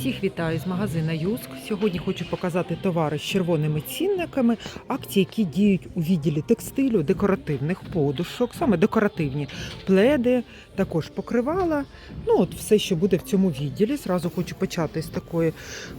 Всіх вітаю з магазина Юск. Сьогодні хочу показати товари з червоними цінниками, акції, які діють у відділі текстилю, декоративних подушок, саме декоративні пледи, також покривала. Ну от все, що буде в цьому відділі. Зразу хочу почати з такої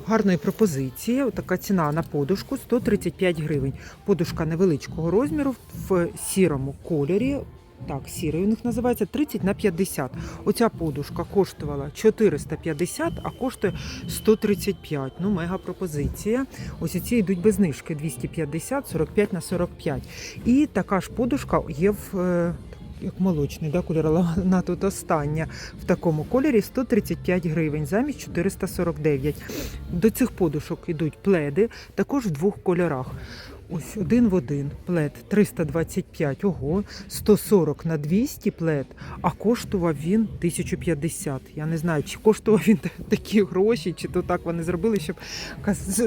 гарної пропозиції. Така ціна на подушку 135 гривень. Подушка невеличкого розміру в сірому кольорі. Так, сірий у них називається 30 на 50. Оця подушка коштувала 450, а коштує 135. Ну, мега пропозиція. Ось ці йдуть без знижки 250, 45 на 45. І така ж подушка є в. е, Як молочний, да, кольор, але тут остання в такому кольорі 135 гривень замість 449. До цих подушок йдуть пледи, також в двох кольорах. Ось один в один плед 325, ого, 140 на 200 плед, а коштував він 1050. Я не знаю, чи коштував він такі гроші, чи то так вони зробили, щоб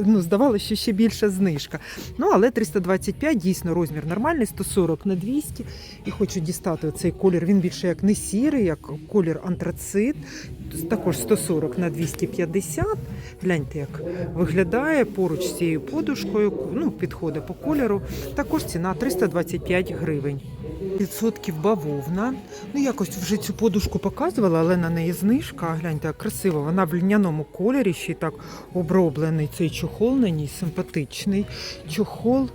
ну, здавалося, що ще більша знижка. Ну, але 325 дійсно розмір нормальний, 140 на 200. І хочу дістати цей колір. Він більше як не сірий, як колір антрацит. Також 140 на 250. Гляньте, як виглядає поруч з цією подушкою. Ну, підходить по кольору. Також ціна 325 гривень. Відсотків бавовна. Ну, якось вже цю подушку показувала, але на неї знижка. Гляньте, як красиво. Вона в льняному кольорі, ще й так оброблений цей чохол на ній, симпатичний. Чохол.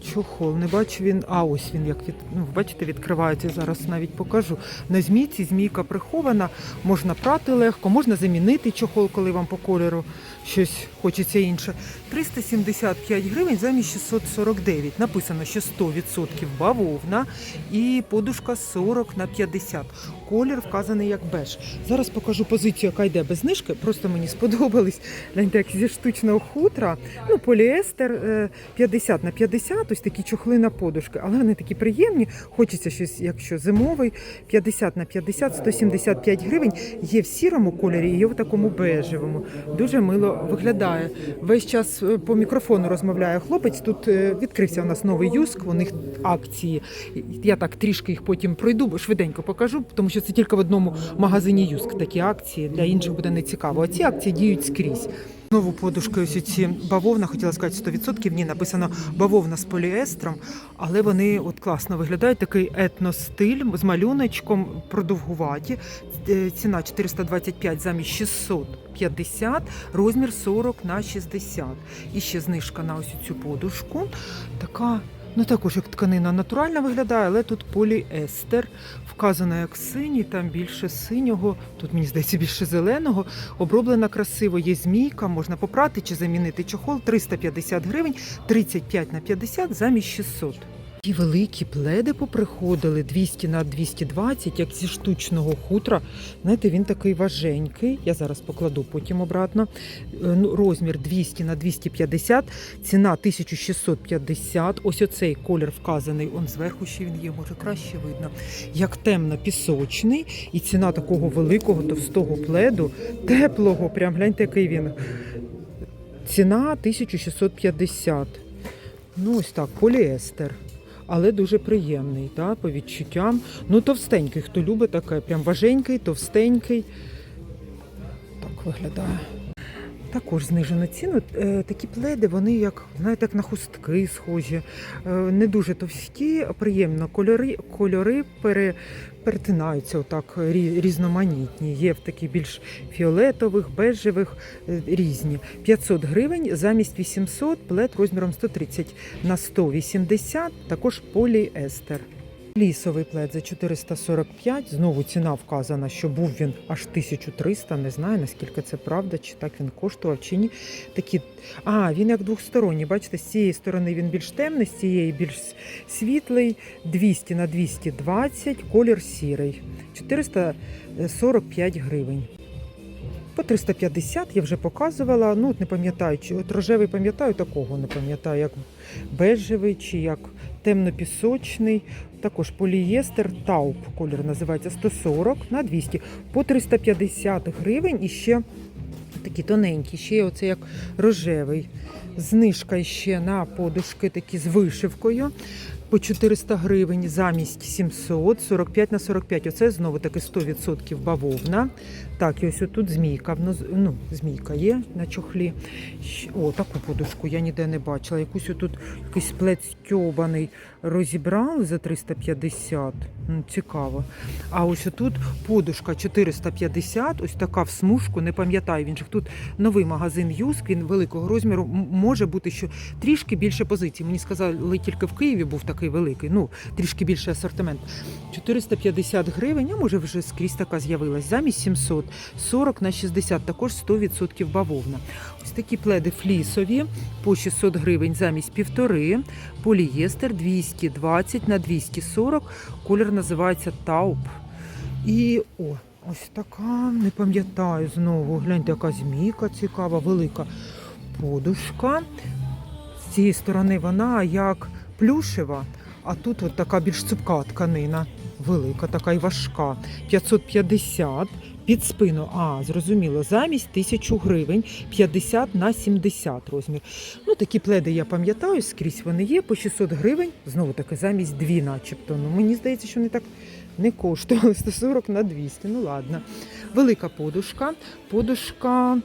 Чохол, не бачу він. А ось він як від ну, бачите, відкривається. Зараз навіть покажу. На змійці змійка прихована, можна прати легко, можна замінити чохол, коли вам по кольору щось хочеться інше. 375 гривень замість 649. Написано, що 100% бавовна і подушка 40 на 50. Колір вказаний як беж. Зараз покажу позицію, яка йде без знижки. Просто мені сподобались. Гляньте, як зі штучного хутра. Ну, поліестер е, 50 на 50, ось такі чохли на подушки, але вони такі приємні. Хочеться щось, якщо зимовий, 50 на 50, 175 гривень. Є в сірому кольорі, є в такому бежевому. Дуже мило виглядає. Весь час е, по мікрофону розмовляє хлопець. Тут е, відкрився у нас новий юск, у них акції. Я так трішки їх потім пройду, бо швиденько покажу, тому що це тільки в одному магазині юск такі акції. Для інших буде не цікаво. А ці акції діють скрізь. Знову подушки ось ці бавовна, хотіла сказати 100%, ні, написано бавовна з поліестром, але вони от класно виглядають, такий етностиль з малюночком, продовгуваті. Е, Ціна 425 замість 650, розмір 40 на 60. І ще знижка на ось цю подушку. Така, ну також як тканина натуральна виглядає, але тут поліестер. Вказано як синій, там більше синього, тут мені здається більше зеленого. Оброблена красиво, є змійка, можна попрати чи замінити чохол 350 гривень, 35 на 50 замість 600. Ті великі пледи поприходили 200 на 220, як зі штучного хутра. Знаєте, він такий важенький. Я зараз покладу потім обратно. Е, Ну, розмір 200 на 250, ціна 1650. Ось оцей колір вказаний. Он зверху ще він є, може краще видно. Як темно-пісочний. І ціна такого великого товстого пледу, теплого. Прям гляньте, який він. Ціна 1650. Ну, ось так, поліестер. Але дуже приємний, та, по відчуттям. Ну, товстенький, хто любить таке, прям важенький, товстенький. Так виглядає. Також знижено ціну. Е, Такі пледи, вони як, знаєте, як на хустки схожі. Е, Не дуже товсті, приємно. Кольори, кольори пере, перетинаються отак різноманітні. Є в такі більш фіолетових, бежевих, е, різні. 500 гривень замість 800, плед розміром 130 на 180, також поліестер. Лісовий плед за 445. Знову ціна вказана, що був він аж 1300. Не знаю, наскільки це правда, чи так він коштував, чи ні. Такі... А, він як двохсторонній. Бачите, з цієї сторони він більш темний, з цієї більш світлий. 200 на 220, колір сірий. 445 гривень. По 350 я вже показувала. Ну, от не пам'ятаю, чи от рожевий пам'ятаю, такого не пам'ятаю, як бежевий чи як темно-пісочний. Також полієстер тауп колір називається 140 на 200 по 350 гривень і ще такі тоненькі, ще оце як рожевий. Знижка ще на подушки такі з вишивкою. По 400 гривень замість 700, 45 на 45. Оце знову таки 100% бавовна. Так, і ось тут змійка. Ну, змійка є на чохлі. О, таку подушку я ніде не бачила. Якусь тут якийсь плець стьобаний розібрали за 350. Цікаво. А ось тут подушка 450, ось така в смужку, не пам'ятаю. Він же тут новий магазин Юск, він великого розміру. Може бути, що трішки більше позицій. Мені сказали, тільки в Києві був такий великий, ну трішки більший асортимент. 450 гривень, а може вже скрізь така з'явилась. Замість 700, 40 на 60, також 100% бавовна. Ось такі пледи флісові по 600 гривень замість півтори, полієстер 220 на 240, колір називається тауп. І о, ось така, не пам'ятаю знову. Гляньте, яка змійка цікава, велика подушка. З цієї сторони вона як плюшева, а тут от така більш цупка тканина. Велика, така і важка. 550 під спину. А, зрозуміло, замість 1000 гривень 50 на 70 розмір. Ну, такі пледи я пам'ятаю, скрізь вони є по 600 гривень. Знову таки, замість дві, начебто. Ну, мені здається, що вони так не коштували 140 на 200. Ну ладно. Велика подушка. Подушка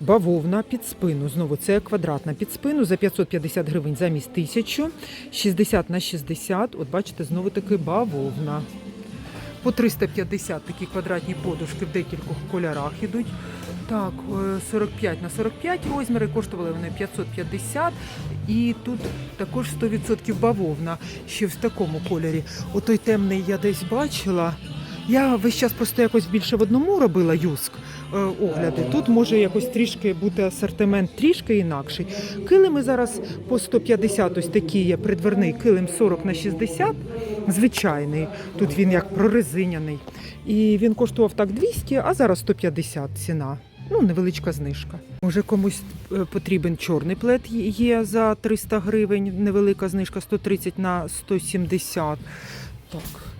бавовна під спину. Знову це квадратна під спину за 550 гривень замість 1000. 60 на 60. От бачите, знову таки бавовна. По 350 такі квадратні подушки в декількох кольорах ідуть. Так, е, 45 на 45 розміри, коштували вони 550. І тут також 100% бавовна, ще в такому кольорі. Отой темний я десь бачила. Я весь час просто якось більше в одному робила юск е, огляди. Тут може якось трішки бути асортимент трішки інакший. Килими зараз по 150, ось такий є придверний килим 40 на 60, звичайний. Тут він як прорезиняний. І він коштував так 200, а зараз 150 ціна. Ну, невеличка знижка. Може комусь е, потрібен чорний плед є за 300 гривень, невелика знижка 130 на 170. Так.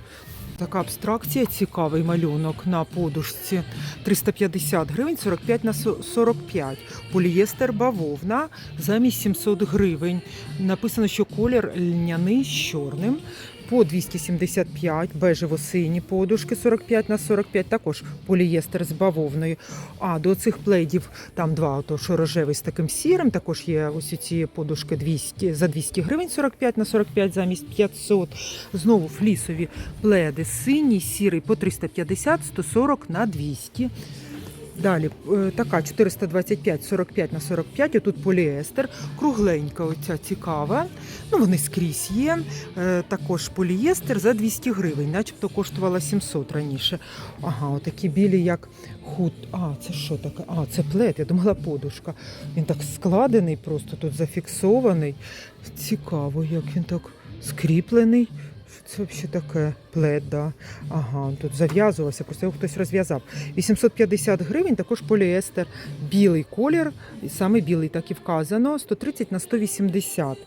Така абстракція, цікавий малюнок на подушці. 350 гривень, 45 на 45. Полієстер бавовна замість 700 гривень. Написано, що колір льняний з чорним. По 275 бежево-сині подушки 45 на 45, також полієстер з бавовною. А до цих пледів там два, що рожевий з таким сірим. Також є ось ці подушки 200, за 200 гривень 45 на 45 замість 500. Знову флісові пледи синій, сірий по 350, 140 на 200. Далі е, така 425, 45 на 45, отут поліестер, кругленька оця цікава. Ну, вони скрізь є. Е, Також полієстер за 200 гривень, начебто коштувала 700 раніше. Ага, отакі білі, як худ. А, це що таке? А, це плед, я думала подушка. Він так складений, просто тут зафіксований. Цікаво, як він так скріплений. Що Це взагалі таке плед, да. Ага, тут зав'язувався, просто його хтось розв'язав. 850 гривень, також поліестер, білий колір, саме білий, так і вказано, 130 на 180.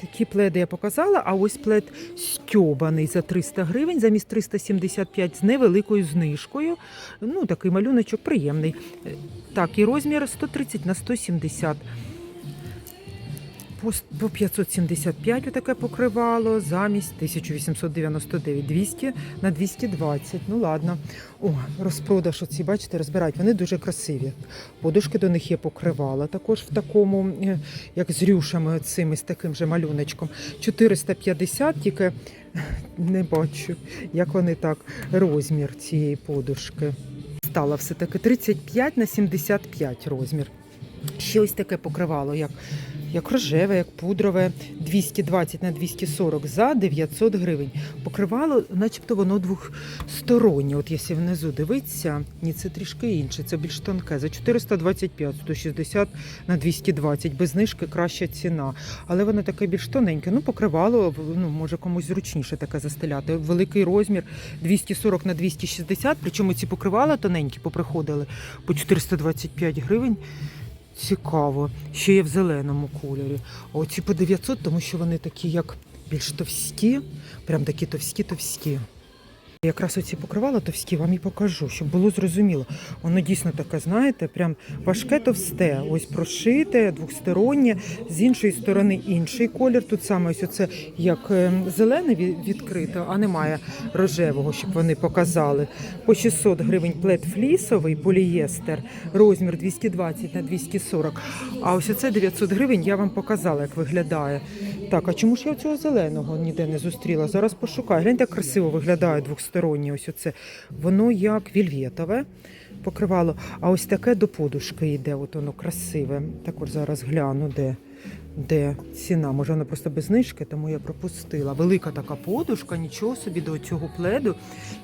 Такі пледи я показала, а ось плед стьобаний за 300 гривень, замість 375 з невеликою знижкою. Ну, такий малюночок приємний. Е, Так, і розмір 130 на 170. По с- По 575 отаке покривало, замість 1899, 200 на 220. Ну ладно. О, розпродаж оці, бачите, розбирають. Вони дуже красиві. Подушки до них є покривала. Також в такому, е, як з рюшами цими, з таким же малюночком. 450, тільки не бачу, як вони так, розмір цієї подушки. Стала все-таки 35 на 75 розмір. Ще ось таке покривало, як, як рожеве, як пудрове, 220 на 240 за 900 гривень. Покривало, начебто воно двохстороннє. От якщо внизу дивитися, ні, це трішки інше, це більш тонке. За 425, 160 на 220, без знижки краща ціна. Але воно таке більш тоненьке. Ну, покривало, ну, може комусь зручніше таке застеляти. Великий розмір 240 на 260, причому ці покривала тоненькі поприходили по 425 гривень. Цікаво. Ще є в зеленому кольорі. Оці по 900, тому що вони такі, як більш товсті, прям такі товсті-товсті. Якраз оці покривала товсті вам і покажу, щоб було зрозуміло. Воно дійсно таке, знаєте, прям важке товсте. Ось прошите, двостороннє, з іншої сторони інший колір. Тут саме ось оце як е, зелене ві- відкрито, а немає рожевого, щоб вони показали. По 600 гривень плед флісовий, полієстер, розмір 220 на 240. А ось оце 900 гривень я вам показала, як виглядає. Так, а чому ж я цього зеленого ніде не зустріла? Зараз пошукаю. Гляньте, як красиво виглядає двостороннє. Ось оце. Воно як вільветове покривало. А ось таке до подушки йде. От воно красиве. Також зараз гляну, де. Де ціна? Може, вона просто без знижки, тому я пропустила. Велика така подушка, нічого собі до цього пледу.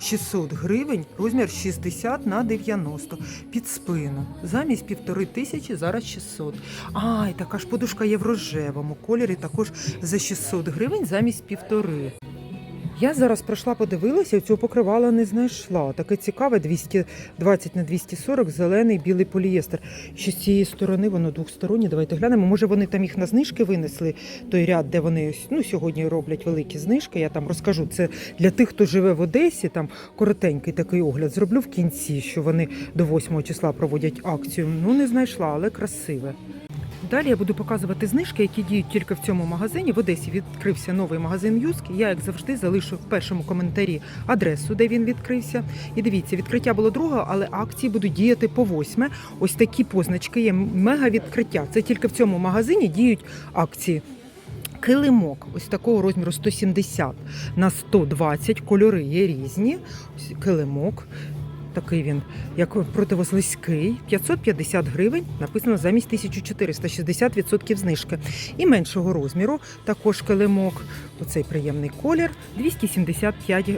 600 гривень, розмір 60 на 90 під спину. Замість півтори тисячі, зараз 600. А, і така ж подушка є в рожевому кольорі, також за 600 гривень замість півтори. Я зараз пройшла, подивилася, цього покривала не знайшла. Таке цікаве 220 на 240 зелений білий полієстер. Ще з цієї сторони воно двохстороннє. Давайте глянемо. Може вони там їх на знижки винесли, той ряд, де вони ну, сьогодні роблять великі знижки. Я там розкажу. Це для тих, хто живе в Одесі. Там коротенький такий огляд зроблю в кінці, що вони до 8 числа проводять акцію. Ну не знайшла, але красиве. Далі я буду показувати знижки, які діють тільки в цьому магазині. В Одесі відкрився новий магазин Юск. Я, як завжди, залишу в першому коментарі адресу, де він відкрився. І дивіться, відкриття було друге, але акції будуть діяти по восьме. Ось такі позначки є мега відкриття. Це тільки в цьому магазині діють акції. Килимок ось такого розміру 170 на 120, кольори є різні. Ось килимок. Такий він, як противослизький, 550 гривень, написано замість 1400, 60% знижки. І меншого розміру, також килимок, оцей приємний колір, 275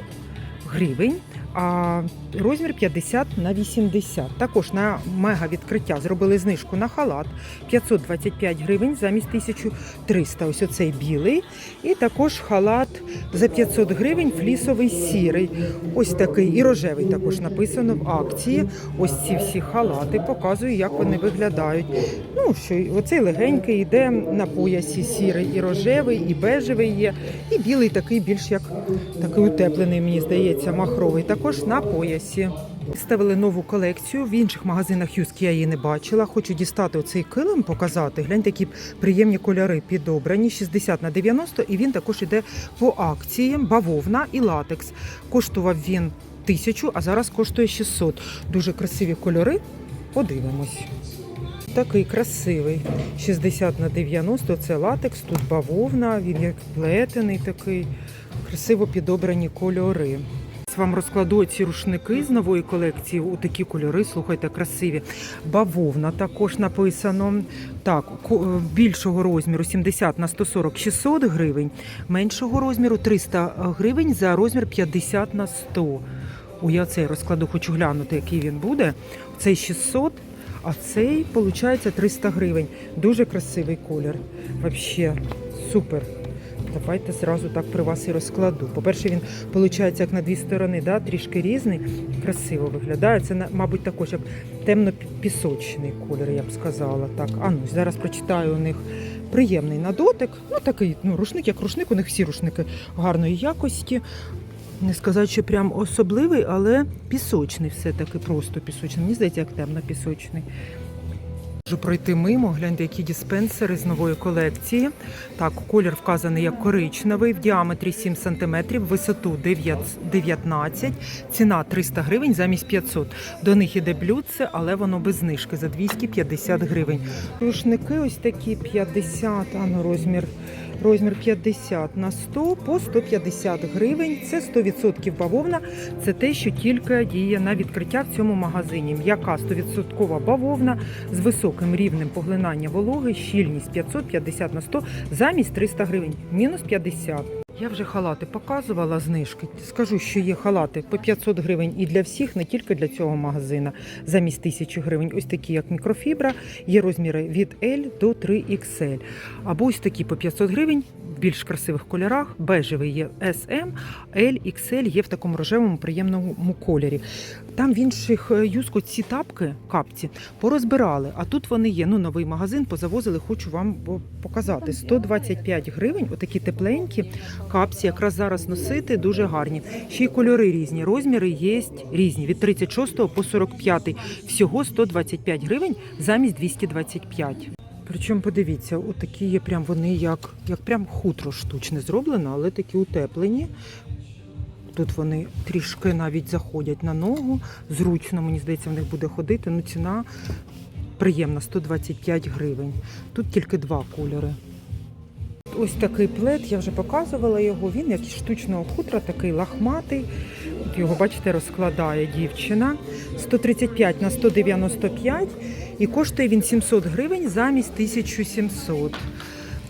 гривень, а розмір 50 на 80. Також на мега відкриття зробили знижку на халат 525 гривень замість 1300. Ось оцей білий. І також халат за 500 гривень флісовий сірий. Ось такий і рожевий також написано в акції. Ось ці всі халати показую, як вони виглядають. Ну, що оцей легенький йде на поясі сірий і рожевий, і бежевий є, і білий такий більш як такий утеплений, мені здається, махровий. Також на поясі. Ставили нову колекцію. В інших магазинах Юск я її не бачила. Хочу дістати оцей килим, показати. Гляньте, які приємні кольори підобрані. 60 на 90, і він також іде по акціям. Бавовна і латекс. Коштував він тисячу, а зараз коштує 600. Дуже красиві кольори. Подивимось. Такий красивий. 60 на 90 це латекс, тут бавовна, він як плетений такий. Красиво підобрані кольори. Вам розкладу ці рушники з нової колекції. У такі кольори, слухайте, красиві. Бавовна також написано. Так, е, більшого розміру 70 на 140 600 гривень, меншого розміру 300 гривень за розмір 50 на 100. У я цей розкладу хочу глянути, який він буде. Цей 600, а цей, виходить, 300 гривень. Дуже красивий колір. Вообще супер. Давайте зразу так при вас і розкладу. По-перше, він виходить як на дві сторони, да? трішки різний, красиво виглядає. Це, мабуть, також як темно-пісочний колір, я б сказала. Так, а ну зараз прочитаю у них приємний на дотик. Ну такий ну, рушник, як рушник, у них всі рушники гарної якості. Не сказати, що прям особливий, але пісочний все-таки, просто пісочний. Мені здається, як темно-пісочний. Можу пройти мимо, гляньте, які диспенсери з нової колекції. Так, колір вказаний як коричневий, в діаметрі 7 см, висоту 9 19, ціна 300 гривень замість 500. До них іде блюдце, але воно без знижки за 250 гривень. Рушники ось такі 50, а ну розмір. Розмір 50 на 100 по 150 гривень. Це 100% бавовна. Це те, що тільки діє на відкриття в цьому магазині. М'яка 100% бавовна з високим рівнем поглинання вологи, щільність 550 на 100 замість 300 гривень, мінус 50. Я вже халати показувала знижки. Скажу, що є халати по 500 гривень і для всіх, не тільки для цього магазина, замість 1000 гривень. Ось такі, як мікрофібра, є розміри від L до 3XL. Або ось такі по 500 гривень в більш красивих кольорах. Бежевий є SM, L, XL є в такому рожевому приємному кольорі. Там в інших е, юско ці тапки, капці, порозбирали, а тут вони є. Ну, новий магазин позавозили, хочу вам показати. 125 гривень, отакі тепленькі капці, якраз зараз носити, дуже гарні. Ще й кольори різні, розміри є різні, від 36 по 45. Всього 125 гривень замість 225. Причому подивіться, отакі є прям вони як, як прям хутро штучне зроблено, але такі утеплені. Тут вони трішки навіть заходять на ногу. Зручно, мені здається, в них буде ходити. Ну, ціна приємна 125 гривень. Тут тільки два кольори. Ось такий плед, я вже показувала його. Він як штучного хутра, такий лахматий. От його, бачите, розкладає дівчина. 135 на 195 і коштує він 700 гривень замість 1700.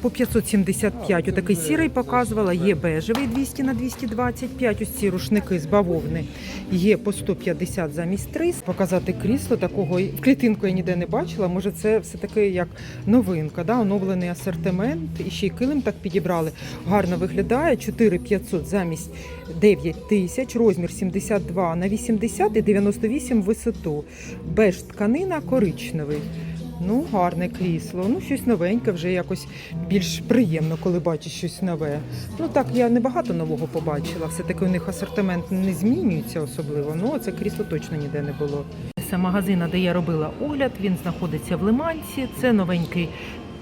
По 575 отакий сірий показувала, є бежевий 200 на 225, ось ці рушники з бавовни є по 150 замість 300. Показати крісло такого в клітинку я ніде не бачила. Може, це все таки як новинка, да? оновлений асортимент. І ще й килим так підібрали. Гарно виглядає. 4500 замість 9 тисяч, розмір 72 на 80 і 98 в висоту. Беж тканина коричневий. Ну, гарне крісло. Ну, щось новеньке, вже якось більш приємно, коли бачиш щось нове. Ну так, я не багато нового побачила. Все-таки у них асортимент не змінюється особливо. Ну, це крісло точно ніде не було. Це магазина, де я робила огляд. Він знаходиться в Лиманці. Це новенький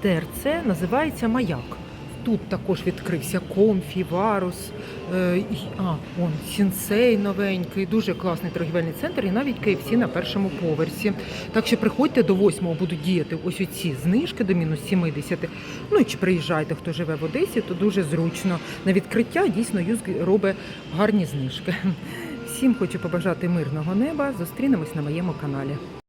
ТРЦ, називається Маяк. Тут також відкрився комфі, варус, е, а, он, сінсей новенький, дуже класний торгівельний центр і навіть KFC на першому поверсі. Так що приходьте до 8 будуть діяти ось оці знижки до мінус 70. Ну і чи приїжджайте, хто живе в Одесі, то дуже зручно. На відкриття дійсно Юзк робить гарні знижки. Всім хочу побажати мирного неба. Зустрінемось на моєму каналі.